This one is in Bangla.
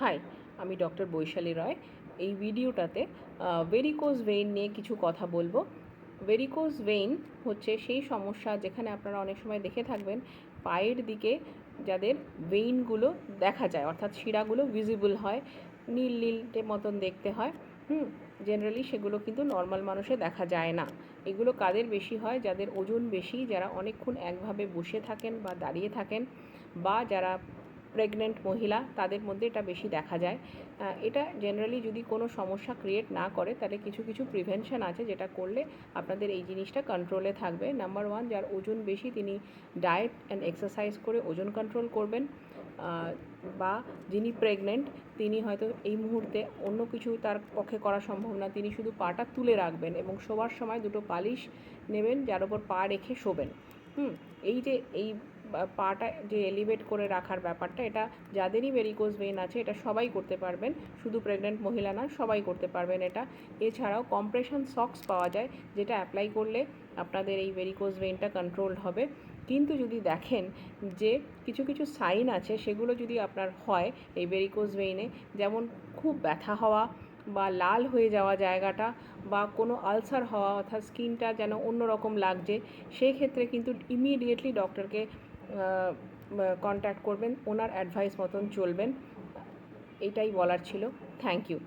হাই, আমি ডক্টর বৈশালী রয়। এই ভিডিওটাতে ভেরিকোজ ভেইন নিয়ে কিছু কথা বলব। ভেরিকোজ ভেইন হচ্ছে সেই সমস্যা যেখানে আপনারা অনেক সময় দেখে থাকবেন, পায়ের দিকে যাদের ভেইনগুলো দেখা যায়, অর্থাৎ শিরাগুলো ভিজিবল হয়, নীল নীলটে মতন দেখতে হয়, হুম জেনারেলি সেগুলো কিন্তু নর্মাল মানুষে দেখা যায় না। এগুলো কাদের বেশি হয়? যাদের ওজন বেশি, যারা অনেকক্ষণ একভাবে বসে থাকেন বা দাঁড়িয়ে থাকেন, বা যারা প্রেগনেন্ট মহিলা, তাদের মধ্যে এটা বেশি দেখা যায়। এটা জেনারেলি যদি কোনো সমস্যা ক্রিয়েট না করে, তাহলে কিছু কিছু প্রিভেনশন আছে যেটা করলে আপনাদের এই জিনিসটা কন্ট্রোলে থাকবে। নাম্বার ওয়ান যার ওজন বেশি, তিনি ডায়েট অ্যান্ড এক্সারসাইজ করে ওজন কন্ট্রোল করবেন। বা যিনি প্রেগনেন্ট তিনি হয়তো এই মুহূর্তে অন্য কিছু তার পক্ষে করা সম্ভব না। তিনি শুধু পাটা তুলে রাখবেন এবং শোবার সময় দুটো পালিশ নেবেন, যার ওপর পা রেখে শোবেন। হুম, এই যে, এই পাটা যে এলিভেট করে রাখার ব্যাপারটা, এটা যাদেরই ভেরিকোজ ভেইন আছে, এটা সবাই করতে পারবেন। শুধু প্রেগনেন্ট মহিলা না, সবাই করতে পারবেন এটা। এছাড়াও কম্প্রেশন সক্স পাওয়া যায়, যেটা অ্যাপ্লাই করলে আপনাদের এই ভেরিকোজ ভেইনটা কন্ট্রোল হবে। কিন্তু যদি দেখেন যে কিছু কিছু সাইন আছে, সেগুলো যদি আপনার হয় এই ভেরিকোজ ভেইনে যেমন খুব ব্যথা হওয়া বা লাল হয়ে যাওয়া জায়গাটা বা কোনো আলসার হওয়া, অর্থাৎ স্কিনটা যেন অন্যরকম লাগছে সেই ক্ষেত্রে কিন্তু ইমিডিয়েটলি ডক্টরকে কন্ট্যাক্ট করবেন ওনার অ্যাডভাইস মতন চলবেন এটাই বলার ছিল। Thank you